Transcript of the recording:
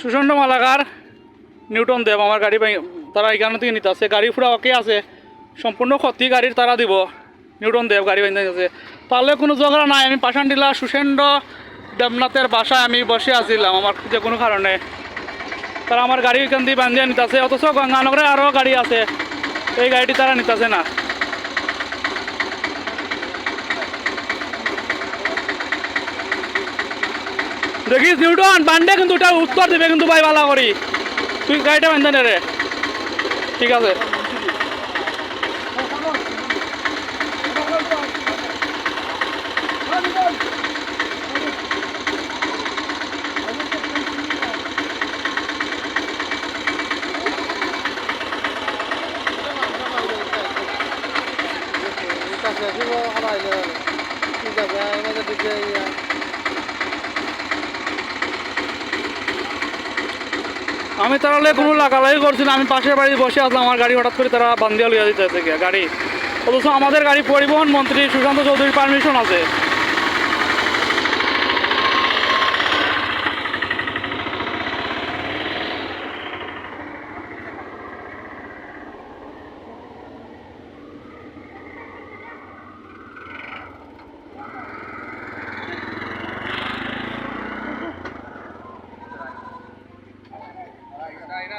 সুষণ্ড Malakar Newton দেব, আমার গাড়ি তারা এখানে থেকে নিতে আছে গাড়ি ফুরা ওকে আছে। সম্পূর্ণ ক্ষতি গাড়ির তারা দিব। নিউটন দেব গাড়ি বাইন্দে আছে তাহলে কোনো ঝগড়া নাই। আমি পাশান ডিলা সুষেন্দ্র দেবনাথের বাসায় আমি বসে আছিলাম আমার যে কোনো কারণে। তারা আমার গাড়ি এখান দিয়ে বান্ধিয়ে নিতে আছে অথচ গঙ্গানগরে আরও গাড়ি আছে। এই গাড়িটি তারা নিতেছে না। দেখিস নিউটন বান্ডে কিন্তু ওটা উত্তর দিবে কিন্তু ভাই বালা করি। তুই গাড়িটা বান্ধে রে। ঠিক আছে। আমি তাহলে কোনো লাগালাই করছি না। আমি পাশের বাড়ি বসে আসলাম, আমার গাড়ি হঠাৎ করে তারা বান্দিয়া লইয়া দিতে গাড়ি। অথচ আমাদের গাড়ি পরিবহন মন্ত্রী সুশান্ত চৌধুরীর পারমিশন আছে।